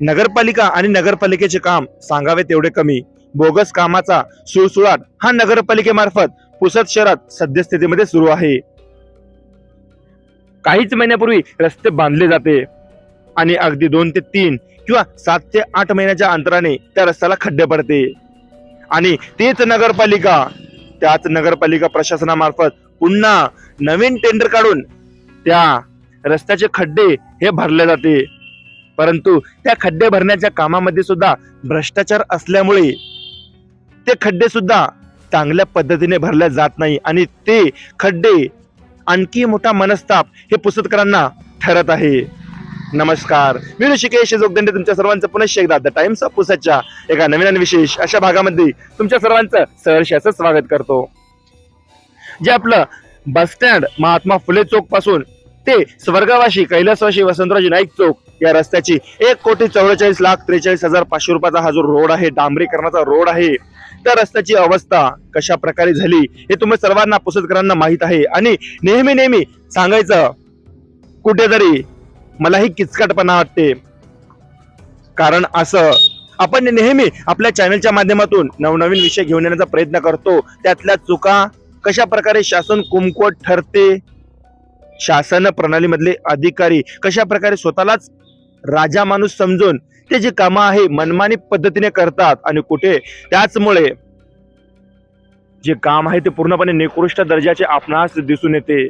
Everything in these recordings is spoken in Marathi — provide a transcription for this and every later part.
नगरपालिका आणि नगरपालिकेचे काम सांगावे तेवढे कमी. बोगस कामाचा सुळसुळाट हा नगरपालिकेमार्फत पुसद शहरात सद्यस्थितीमध्ये सुरू आहे. काहीच महिन्यापूर्वी रस्ते बांधले जाते आणि अगदी दोन ते तीन किंवा सात ते आठ महिन्याच्या अंतराने त्या रस्त्याला खड्डे पडते. आणि तेच नगरपालिका त्याच नगरपालिका प्रशासनामार्फत पुन्हा नवीन टेंडर काढून त्या रस्त्याचे खड्डे हे भरले जाते. परंतु त्या खड्डे भरण्याच्या कामामध्ये सुद्धा भ्रष्टाचार असल्यामुळे ते खड्डे सुद्धा चांगल्या पद्धतीने भरल्या जात नाही आणि ते खड्डे आणखी मोठा मनस्ताप हे पुस्तकरांना ठरत आहे. नमस्कार. मी ऋषिकेश जोगदंडे तुमच्या सर्वांचं पुनश्च एकदा द टाइम्स ऑफ पुसाच्या एका नवीन आणि विशेष अशा भागामध्ये तुमच्या सर्वांचं सहर्ष असं स्वागत करतो. जे आपलं बस स्टँड महात्मा फुले चौकपासून ते स्वर्गवासी कैलासवासी वसंतराजी नाईक चौक या रस्त्याची. एक कोटी चौवेचाळीस लाख त्रेचाळीस हजार पाचशे रुपयाचा हा जो रोड आहे डांबरीकरणाचा रोड आहे त्या रस्त्याची अवस्था कशा प्रकारे झाली हे तुम्ही सर्वांना पुसतकरांना माहीत आहे. आणि नेहमी नेहमी सांगायचं कुठेतरी मलाही किचकटपणा वाटते. कारण असं आपण नेहमी आपल्या चॅनलच्या माध्यमातून नवनवीन विषय घेऊन येण्याचा प्रयत्न करतो. त्यातल्या चुका कशा प्रकारे शासन कुमकुवत ठरते? शासन प्रणालीमधले अधिकारी कशा प्रकारे स्वतःलाच राजा माणूस समजून ते जे कामं आहे मनमानी पद्धतीने करतात आणि कुठे त्याचमुळे जे काम आहे ते पूर्णपणे निकृष्ट दर्जाचे आपणास दिसून येते.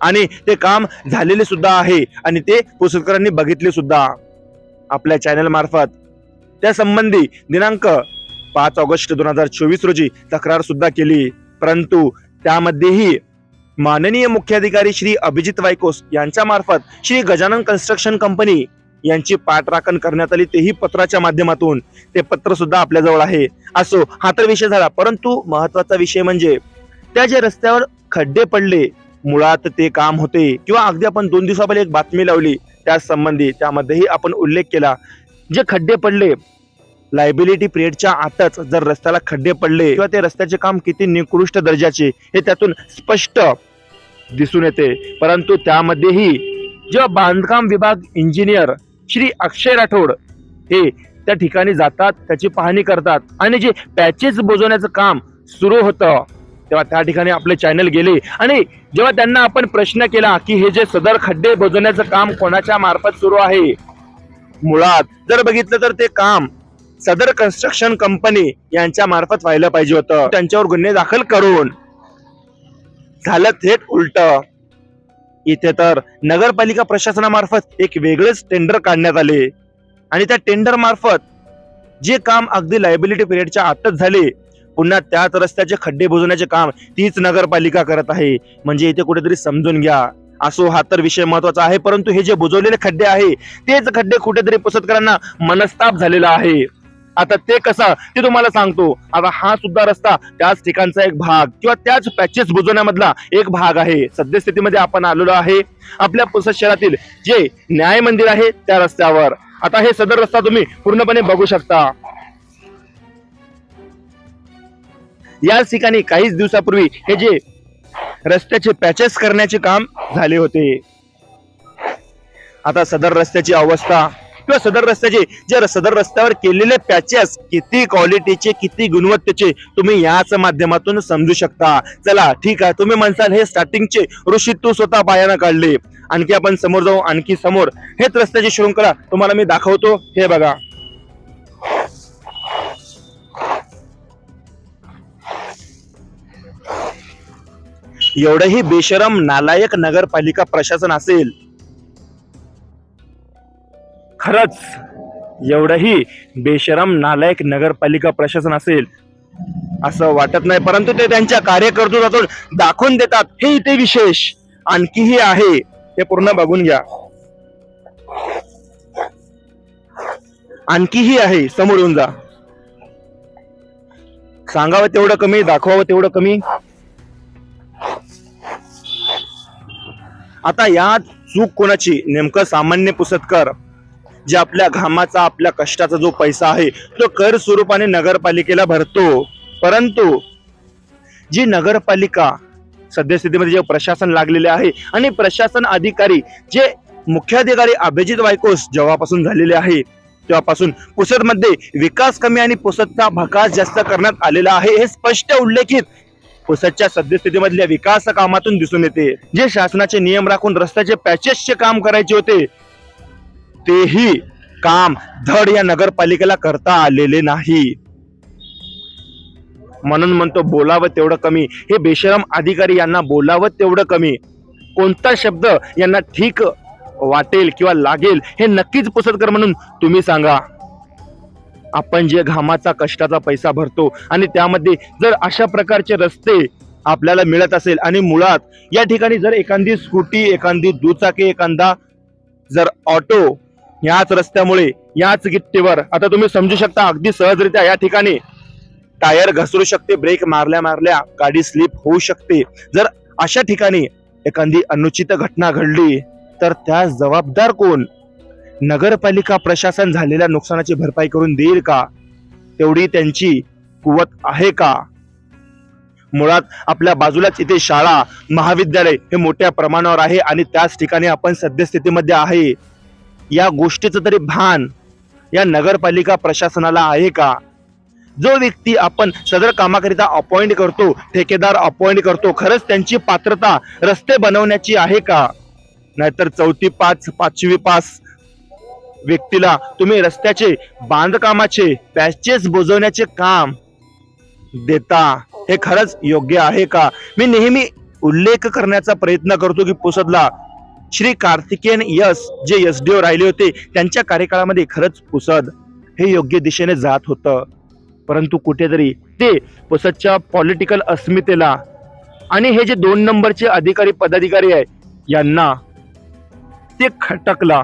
आणि ते काम झालेले सुद्धा आहे आणि ते पुसदकरांनी बघितले सुद्धा. आपल्या चॅनल मार्फत. त्या संबंधी दिनांक पाच ऑगस्ट दोन हजार चोवीस रोजी तक्रार सुद्धा केली. परंतु त्यामध्येही माननीय मुख्याधिकारी श्री अभिजित वायकोस यांच्या मार्फत श्री गजानन कन्स्ट्रक्शन कंपनी यांची पाठराखण करण्यात आली. तेही पत्राच्या माध्यमातून. ते पत्र सुद्धा आपल्याजवळ आहे. असो हा तर विषय झाला. परंतु महत्त्वाचा विषय म्हणजे त्या जे रस्त्यावर खड्डे पडले मुळात ते काम होते. किंवा अगदी आपण दोन दिवसापहिले एक बातमी लावली त्या संबंधी त्यामध्येही आपण उल्लेख केला. जे खड्डे पडले लायबिलिटी पिरियडच्या आतच जर रस्त्याला खड्डे पडले किंवा ते रस्त्याचे काम किती निकृष्ट दर्जाचे हे त्यातून स्पष्ट दिसून येते. परंतु त्यामध्येही जेव्हा बांधकाम विभाग इंजिनियर श्री अक्षय राठोड हे त्या ठिकाणी जातात त्याची पाहणी करतात आणि जे पॅचेस बोजवण्याचं काम सुरू होतं तेव्हा त्या ठिकाणी आपले चॅनल गेले. आणि जेव्हा त्यांना आपण प्रश्न केला की हे जे सदर खड्डे बोजवण्याचं काम कोणाच्या मार्फत सुरू आहे? मुळात जर बघितलं तर ते काम सदर कन्स्ट्रक्शन कंपनी यांच्या मार्फत व्हायला पाहिजे होतं. त्यांच्यावर गुन्हे दाखल करून झालं थेट उलट. इथे तर नगरपालिका प्रशासनामार्फत एक वेगळेच टेंडर काढण्यात आले. आणि त्या टेंडर मार्फत जे काम अगदी लायबिलिटी पिरियडच्या आतच झाले पुन्हा त्याच रस्त्याचे खड्डे बुजवण्याचे काम तीच नगरपालिका करत आहे. म्हणजे इथे कुठेतरी समजून घ्या. असो हा तर विषय महत्त्वाचा आहे परंतु हे जे बुजवलेले खड्डे आहे तेच खड्डे कुठेतरी पुसतकरांना मनस्ताप झालेला आहे. आता ते कसं? ते तुम्हाला सांगतो. आता हा सुद्धा रस्ता त्याच ठिकाणचा एक भाग किंवा त्याच पॅचेस बुजवण्यामधला एक भाग आहे. सद्यस्थितीमध्ये आपण आलेलो आहे. आपल्या पुसद शहरातील जे न्याय मंदिर आहे त्या रस्त्यावर. आता हे सदर रस्ता तुम्ही पूर्णपणे बघू शकता. याच ठिकाणी काहीच दिवसापूर्वी हे जे रस्त्याचे पॅचेस करण्याचे काम झाले होते. आता सदर रस्त्याची अवस्था किंवा सदर रस्त्याचे जे सदर रस्त्यावर केलेले पॅचेस किती क्वालिटीचे किती गुणवत्तेचे तुम्ही याच माध्यमातून समजू शकता. चला ठीक आहे तुम्ही म्हणसाल हे स्टार्टिंगचे ऋषी तू स्वतः पायानं काढले. आणखी आपण समोर जाऊ आणखी समोर. हेच रस्त्याची शृंखला तुम्हाला मी दाखवतो. हे बघा. एवढंही बेशरम नालायक नगरपालिका प्रशासन असेल खरंच एवढंही बेशरम नालायक नगरपालिका प्रशासन असेल असं वाटत नाही परंतु ते त्यांच्या कार्यकर्तृत्वातून दाखवून देतात. हे इथे विशेष आणखीही आहे हे पूर्ण बघून घ्या. आणखीही आहे समोर येऊन जा. सांगावं तेवढं कमी दाखवावं तेवढं कमी. आता यात चूक कोणाची? नेमकं सामान्य पुसतकर. जे आपल्या घामाचा आपल्या कष्टाचा जो पैसा आहे तो कर स्वरूपाने नगरपालिकेला भरतो. परंतु जी नगरपालिका सद्यस्थितीमध्ये जे प्रशासन लागलेले आहे आणि प्रशासन अधिकारी जे मुख्याधिकारी अभिजित वायकोस जेव्हापासून झालेले आहे तेव्हापासून पुसदमध्ये विकास कमी आणि पुसदचा भकास जास्त करण्यात आलेला आहे हे स्पष्ट उल्लेखित पुसदच्या सद्यस्थितीमधल्या विकास कामातून दिसून येते. जे शासनाचे नियम राखून रस्त्याचे पॅचेसचे काम करायचे होते तेही काम धड या नगरपालिकेला करता आलेले नाही. म्हणून म्हणतो बोलावं तेवढं कमी. हे बेशरम अधिकारी यांना बोलावं तेवढं कमी. कोणता शब्द यांना ठीक वाटेल किंवा लागेल हे नक्कीच पुसतकर म्हणून तुम्ही सांगा. आपण जे घामाचा कष्टाचा पैसा भरतो आणि त्यामध्ये जर अशा प्रकारचे रस्ते आपल्याला मिळत असेल आणि मुळात या ठिकाणी जर एखादी स्कूटी एखादी दुचाकी एखादा जर ऑटो याच रस्त्यामुळे याच गिट्टीवर. आता तुम्ही समजू शकता अगदी सहजरित्या या ठिकाणी टायर घसरू शकते ब्रेक मारल्या मारल्या गाडी स्लिप होऊ शकते. जर अशा ठिकाणी एखादी अनुचित घटना घडली तर त्यास जबाबदार कोण? नगरपालिका प्रशासन झालेल्या नुकसानाची भरपाई करून देईल का? तेवढी त्यांची कुवत आहे का? मुळात आपल्या बाजूलाच इथे शाळा महाविद्यालय हे मोठ्या प्रमाणावर आहे आणि त्याच ठिकाणी आपण सद्यस्थितीमध्ये आहे. या गोष्टीचं तरी भान या नगरपालिका प्रशासनाला आहे का? जो व्यक्ती आपण सदर कामाकरिता अपॉइंट करतो ठेकेदार अपॉइंट करतो खरंच त्यांची पात्रता रस्ते बनवण्याची आहे का? नाहीतर चौथी पाच पाचवी पास व्यक्तीला तुम्ही रस्त्याचे बांधकामाचे पॅचेस बुजवण्याचे काम देता हे खरंच योग्य आहे का? मी नेहमी उल्लेख करण्याचा प्रयत्न करतो की पुसदला Shri Karthikeyan S J S D O राहिले होते त्यांच्या कार्यकाळामध्ये खरंच पुसद हे योग्य दिशेने जात होतं. परंतु कुठेतरी ते पुसदच्या पॉलिटिकल अस्मितेला आणि हे जे दोन नंबरचे अधिकारी पदाधिकारी आहे यांना ते खटकला.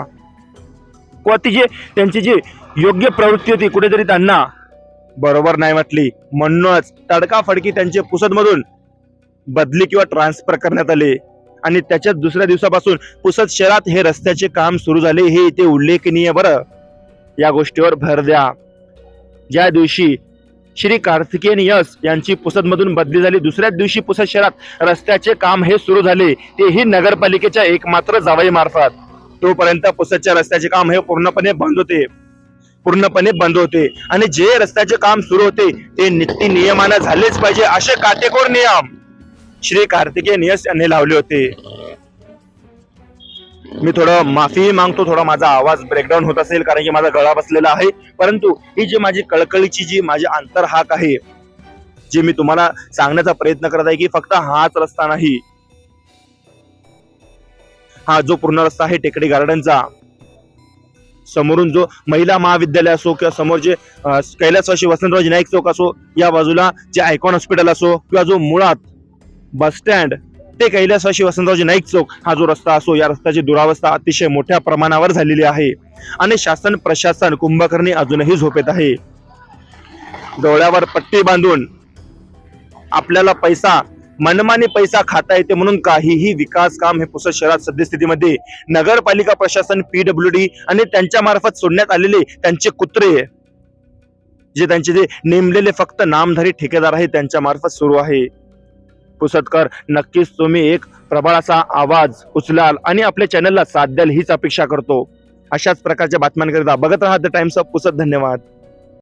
किंवा ती जे त्यांची जी योग्य प्रवृत्ती होती कुठेतरी त्यांना बरोबर नाही वाटली. म्हणूनच तडकाफडकी त्यांचे पुसदमधून बदली किंवा ट्रान्सफर करण्यात आले. आणि त्याच्या दुसऱ्या दिवसापासून पुसद शहरात हे रस्त्याचे काम सुरू झाले हे इथे उल्लेखनीय बरं. या गोष्टीवर भर द्या. ज्या दिवशी श्री कार्तिकेयन यस यांची पुसदमधून बदली झाली दुसऱ्याच दिवशी पुसद शहरात रस्त्याचे काम हे सुरू झाले तेही नगरपालिकेच्या एकमात्र जावई मार्फत. तोपर्यंत पुसदच्या रस्त्याचे काम हे पूर्णपणे बंद होते. पूर्णपणे बंद होते. आणि जे रस्त्याचे काम सुरू होते ते नित्य नियमानं झालेच पाहिजे असे काटेकोर नियम. श्री कार्तिकेय नियस यांनी लावले होते. मी थोडं माफी मागतो थोडा माझा आवाज ब्रेकडाऊन होत असेल कारण की माझा गळा बसलेला आहे. परंतु ही जी माझी कळकळीची जी माझी अंतरहाक आहे जे मी तुम्हाला सांगण्याचा प्रयत्न करत आहे की फक्त हाच रस्ता नाही. हा जो पूर्ण रस्ता आहे टेकडी गार्डनचा. समोरून जो महिला महाविद्यालय असो किंवा समोर जे कैलासवाशी कैलासवासी वसंतराव नाईक चौक असो या बाजूला जे आयकॉन हॉस्पिटल असो किंवा जो मुळात बस स्टँड. ते कैलासवाशी वसंतरावजी नाईक चौक. हा जो रस्ता असो या रस्त्याची दुरावस्था अतिशय मोठ्या प्रमाणावर झालेली आहे. आणि शासन प्रशासन कुंभकर्णी अजूनही झोपेत आहे. डोळ्यावर पट्टी बांधून आपल्याला पैसा मनमानी पैसा खाता येते म्हणून काहीही विकास काम हे पुसद शहरात सद्यस्थितीमध्ये नगरपालिका प्रशासन पीडब्ल्यू डी आणि त्यांच्या मार्फत सोडण्यात आलेले त्यांचे कुत्रे जे त्यांचे जे नेमलेले फक्त नामधारी ठेकेदार आहे त्यांच्या मार्फत सुरू आहे. पुसटकर. नक्कीच तुम्ही एक प्रबळ असा आवाज उचलाल आणि आपल्या चॅनलला साथ द्याल हीच अपेक्षा करतो. अशाच प्रकारच्या बातम्यांकरिता बघत राहा द टाइम्स ऑफ पुसत धन्यवाद.